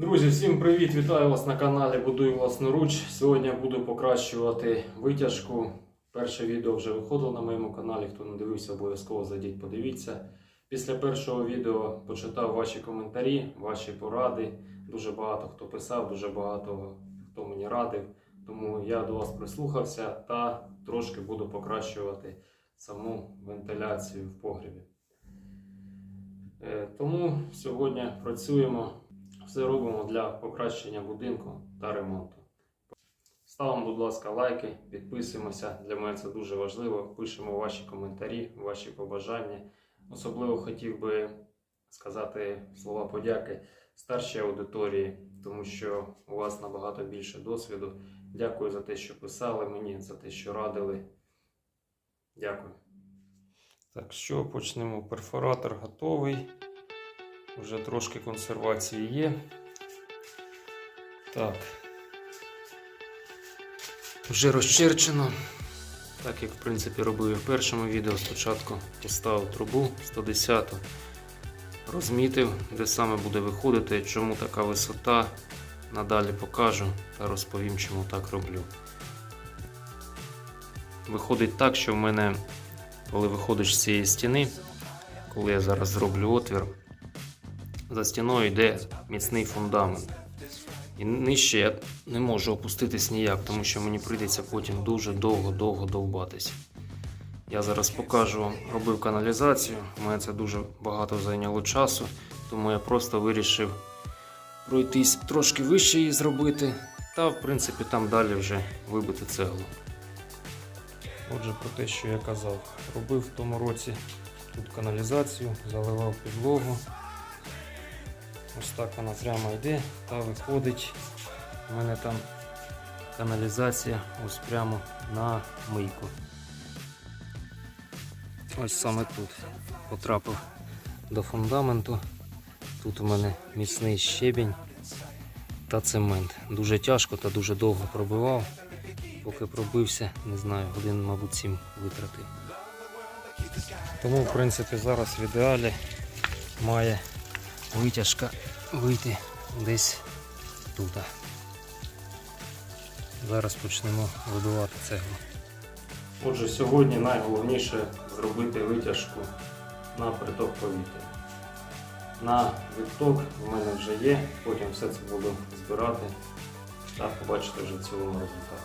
Друзі, всім привіт! Вітаю вас на каналі Будую власноруч. Сьогодні я буду покращувати витяжку. Перше відео вже виходило на моєму каналі. Хто не дивився, обов'язково зайдіть, подивіться. Після першого відео почитав ваші коментарі, ваші поради. Дуже багато хто писав, дуже багато хто мені радив. Тому я до вас прислухався та трошки буду покращувати саму вентиляцію в погребі. Е, Тому сьогодні працюємо. Все робимо для покращення будинку та ремонту. Ставимо, будь ласка, лайки, підписуємося. Для мене це дуже важливо. Пишемо ваші коментарі, ваші побажання. Особливо хотів би сказати слова подяки старшій аудиторії, тому що у вас набагато більше досвіду. Дякую за те, що писали мені, за те, що радили. Дякую. Так, що почнемо? Перфоратор готовий. Вже трошки консервації є. Так. Вже розчерчено. Так як в принципі робив і в першому відео. Спочатку поставив трубу 110, розмітив, де саме буде виходити, чому така висота. Надалі покажу та розповім, чому так роблю. Виходить так, що в мене, коли виходиш з цієї стіни, коли я зараз зроблю отвір, за стіною йде міцний фундамент. І нижче я не можу опуститись ніяк, тому що мені прийдеться потім дуже довго-довго довбатись. Я зараз покажу вам, робив каналізацію. У мене це дуже багато зайняло часу, тому я просто вирішив пройтись трошки вище її зробити, та в принципі там далі вже вибити цеглу. Отже, про те, що я казав, робив в тому році тут каналізацію, заливав підлогу. Ось так вона прямо йде та виходить. У мене там каналізація ось прямо на мийку. Ось саме тут потрапив до фундаменту. Тут у мене міцний щебінь та цемент. Дуже тяжко та дуже довго пробивав. Поки пробився, не знаю, годин, мабуть, 7 витратив. Тому, в принципі, зараз в ідеалі має витяжка вийти десь тут. Зараз почнемо видувати цеглу. Отже, сьогодні найголовніше зробити витяжку на приток повітря. На відток в мене вже є, потім все це буду збирати та побачити вже цілому результат.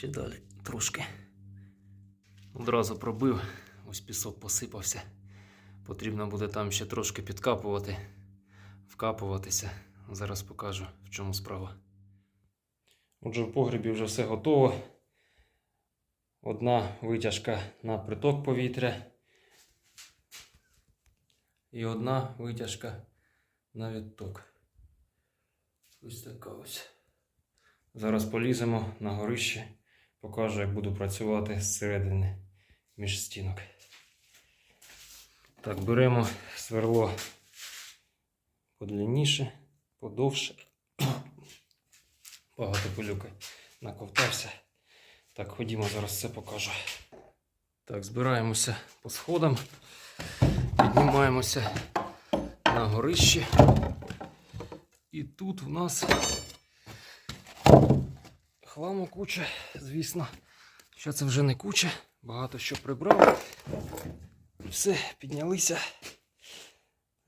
Ще далі трошки. Одразу пробив, ось пісок посипався. Потрібно буде там ще трошки підкапувати, вкапуватися. Зараз покажу, в чому справа. Отже, в погребі вже все готово. Одна витяжка на приток повітря. І одна витяжка на відток. Ось така ось. Зараз поліземо на горище, покажу, як буду працювати зсередини між стінок. Так, беремо сверло подлінніше, подовше. Багато пилюки наковтався. Так, ходімо, зараз це покажу. Так, збираємося по сходам, піднімаємося на горище. І тут в нас хламу куча, звісно. Що це вже не куча, багато що прибрав. Все, піднялися.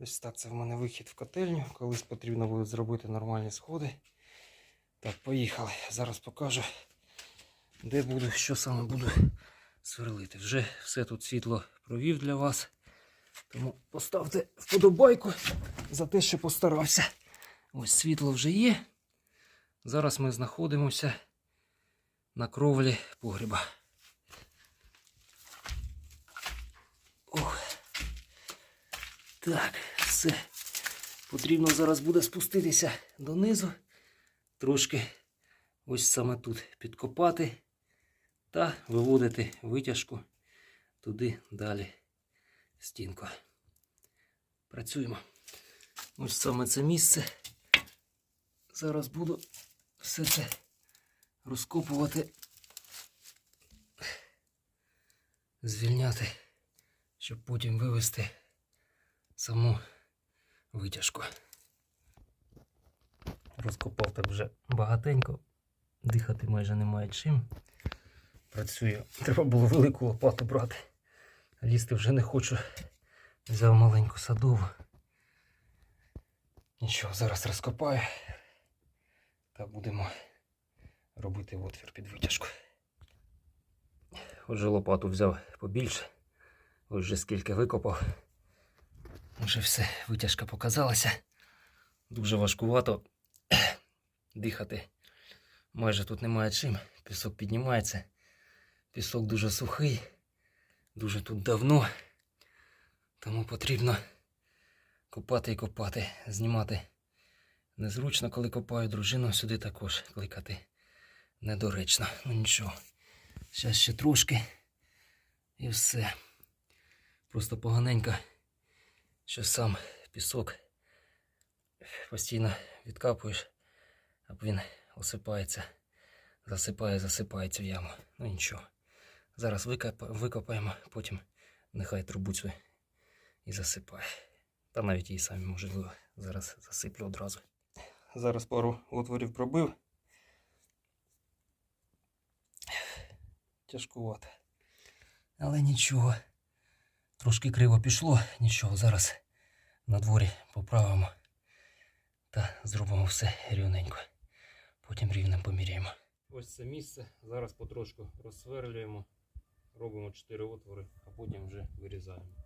Ось так це в мене вихід в котельню. Колись потрібно буде зробити нормальні сходи. Так, поїхали. Зараз покажу, де буду, що саме буду сверлити. Вже все тут світло провів для вас. Тому поставте вподобайку за те, що постарався. Ось світло вже є. Зараз ми знаходимося на кровлі погріба. Ох. Так, все. Потрібно зараз буде спуститися донизу, трошки ось саме тут підкопати та виводити витяжку туди далі стінку. Працюємо. Ось саме це місце. Зараз буду все це розкопувати, звільняти, щоб потім вивести саму витяжку. Розкопав так вже багатенько, дихати майже немає чим. Працюю. Треба було велику лопату брати. Лізти вже не хочу. Взяв маленьку садову. Нічого, зараз розкопаю. Та будемо робити отвір під витяжку. Отже, лопату взяв побільше. Ось вже скільки викопав. Вже все, витяжка показалася. Дуже важкувато дихати. Майже тут немає чим. Пісок піднімається. Пісок дуже сухий, дуже тут давно. Тому потрібно копати і копати, знімати. Незручно, коли копаю дружину, сюди також кликати недоречно. Ну нічого. Зараз ще трошки. І все. Просто поганенько, що сам пісок постійно відкапуєш, а він осипається, засипає, засипається в яму. Ну нічого. Зараз викопаємо, потім нехай трубу цю і засипає. Та навіть її самі можливо зараз засиплю одразу. Зараз пару отворів пробив. Тяжкувато. Але нічого. Трошки криво пішло, нічого, зараз на дворі поправимо та зробимо все рівненько. Потім рівнем поміряємо. Ось це місце. Зараз потрошку розсверлюємо, робимо 4 отвори, а потім вже вирізаємо.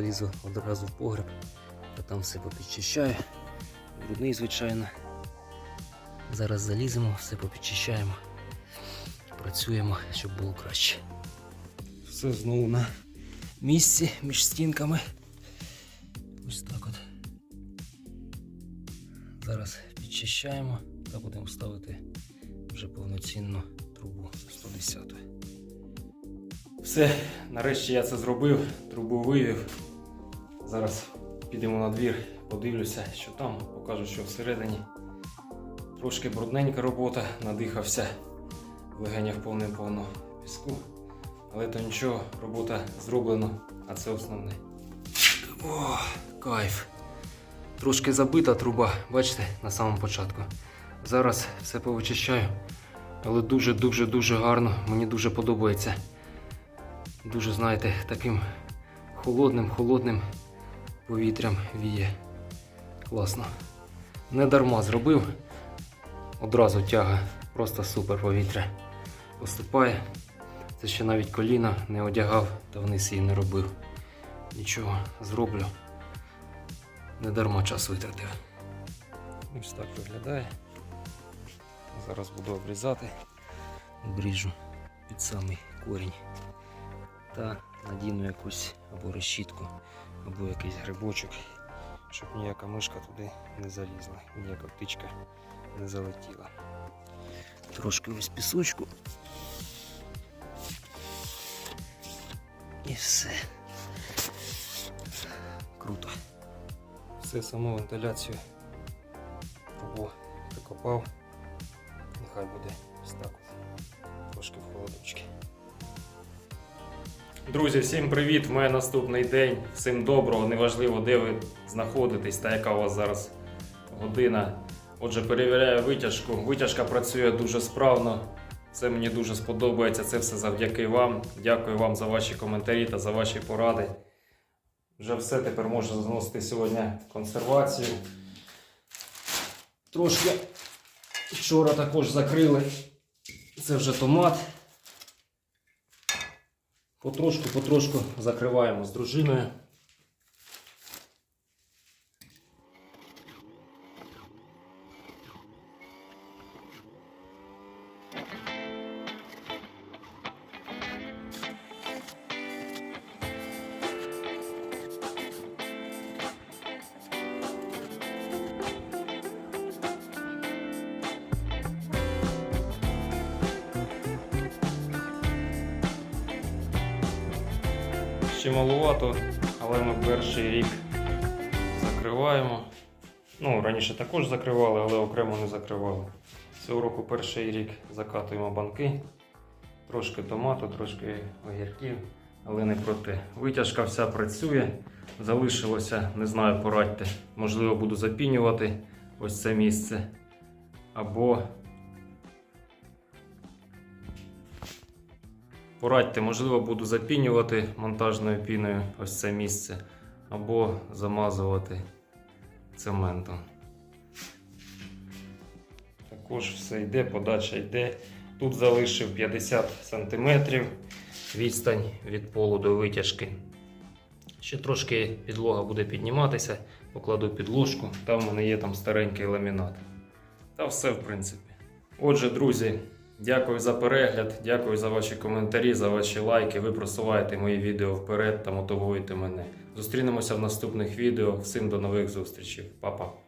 Залізу одразу в погреб, та там все попідчищаю. Брудний, звичайно. Зараз заліземо, все попідчищаємо. Працюємо, щоб було краще. Все знову на місці між стінками. Ось так от. Зараз підчищаємо та будемо ставити вже повноцінну трубу 110. Все, нарешті я це зробив, трубу вивів. Зараз підемо на двір, подивлюся, що там, покажу, що всередині. Трошки брудненька робота, надихався, в легенях повне-повно піску. Але то нічого, робота зроблена, а це основне. О, кайф. Трошки забита труба, бачите, на самому початку. Зараз все повичищаю, але дуже-дуже дуже гарно, мені дуже подобається дуже, знаєте, таким холодним, холодним повітрям віє. Класно. Не дарма зробив. Одразу тяга. Просто супер повітря. Поступає. Це ще навіть коліна не одягав та вниз її не робив. Нічого, зроблю. Не дарма час витратив. Ось так виглядає. Зараз буду обрізати. Обріжу під самий корінь та надіну якусь або решітку, або якийсь грибочок, щоб ніяка мишка туди не залізла, ніяка птичка не залетіла. Трошки ось пісочку. І все. Круто. Все саму вентиляцію або прикопав. Нехай буде ось. Трошки в холодочки. Друзі, всім привіт! В мене наступний день. Всім доброго, неважливо, де ви знаходитесь та яка у вас зараз година. Отже, перевіряю витяжку. Витяжка працює дуже справно. Це мені дуже сподобається. Це все завдяки вам. Дякую вам за ваші коментарі та за ваші поради. Вже все тепер можна заносити сьогодні консервацію. Трошки вчора також закрили. Це вже томат. Потрошку, потрошку закриваємо з дружиною. Ще малувато, але ми перший рік закриваємо. Ну, раніше також закривали, але окремо не закривали. Цього року перший рік закатуємо банки. Трошки томату, трошки огірків, але не про те. Витяжка вся працює. Залишилося, не знаю, порадьте. Можливо, буду запінювати ось це місце. Або Порадьте, можливо, буду запінювати монтажною піною ось це місце, або замазувати цементом. Також все йде, подача йде. Тут залишив 50 см відстань від полу до витяжки. Ще трошки підлога буде підніматися, покладу підложку, там в мене є там старенький ламінат. Та все, в принципі. Отже, друзі, дякую за перегляд, дякую за ваші коментарі, за ваші лайки. Ви просуваєте мої відео вперед та мотивуєте мене. Зустрінемося в наступних відео. Всім до нових зустрічей. Па-па.